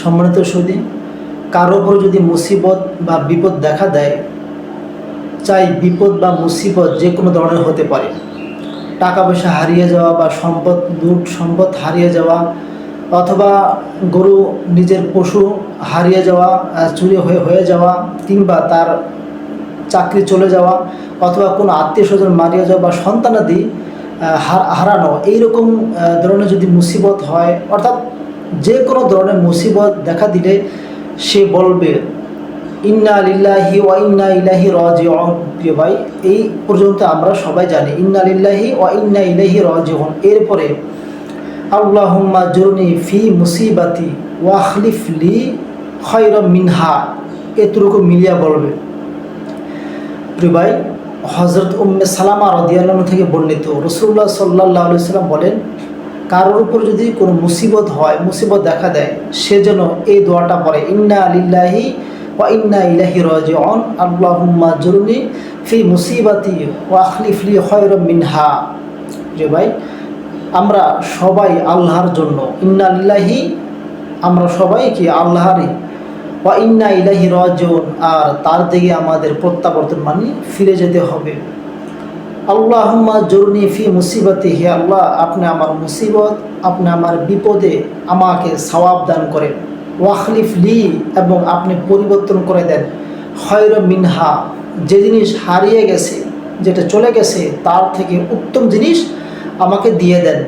সম্মানিত সুদী কারও উপর যদি মুসিবত বা বিপদ দেখা দেয়, চাই বিপদ বা মুসিবত যে কোনো ধরনের হতে পারে। টাকা পয়সা হারিয়ে যাওয়া বা সম্পদ লুট সম্পদ হারিয়ে যাওয়া, অথবা গরু নিজের পশু হারিয়ে যাওয়া চুরি হয়ে হয়ে যাওয়া, কিংবা তার চাকরি চলে যাওয়া, অথবা কোনো আত্মীয় স্বজন মারিয়ে যাওয়া বা সন্তানাদি হারানো, এইরকম ধরনের যদি মুসিবত হয়, অর্থাৎ যে কোনো ধরনের মুসিবত দেখা দিলে সে বলবে, ইন্না লিল্লাহি ওয়া ইন্না ইলাহি রাজিউন। প্রিয় ভাই, এই পর্যন্ত আমরা সবাই জানি, ইন্না লিল্লাহি ওয়া ইন্না ইলাহি রাজিউন। এরপরে, আল্লাহুম্মা জুরনি ফি মুসিবাতি ওয়াখলিফ লি খয়রা মিনহা। এতটুকু মিলিয়া বলবে। প্রিয় ভাই হজরত উম্মে সালামা রদিয়াল্লাহ থেকে বর্ণিত। রসুল্লাহ সাল্লাহ সাল্লাম বলেন, কারোর উপর যদি কোনো মুসিবত হয়, মুসিবত দেখা দেয়, সে যেন এই দোয়াটা পড়ে, ইন্না আলিল্লাহি ওয়া ইন্না ইলাহি রাজিউন, আল্লাহুম্মা জুরনি ফি মুসিবাতি ওয়া আখলিফলি খয়র মিনহা। যে ভাই, আমরা সবাই আল্লাহর জন্য, ইন্না লিল্লাহি, আমরা সবাই কি আল্লাহরই? ওয়া ইন্না ইলাহি রাজিউন, আর তার দিকে আমাদের প্রত্যাবর্তন মানে ফিরে যেতে হবে। আল্লাহুম্মা জরুনি ফি মুসিবতে, হে আল্লাহ, আপনি আমার মুসিবত, আপনি আমার বিপদে আমাকে সওয়াব দান করেন। ওয়াখলিফ লি, এবং আপনি পরিবর্তন করে দেন। খয়র মিনহা, যে জিনিস হারিয়ে গেছে, যেটা চলে গেছে, তার থেকে উত্তম জিনিস আমাকে দিয়ে দেন।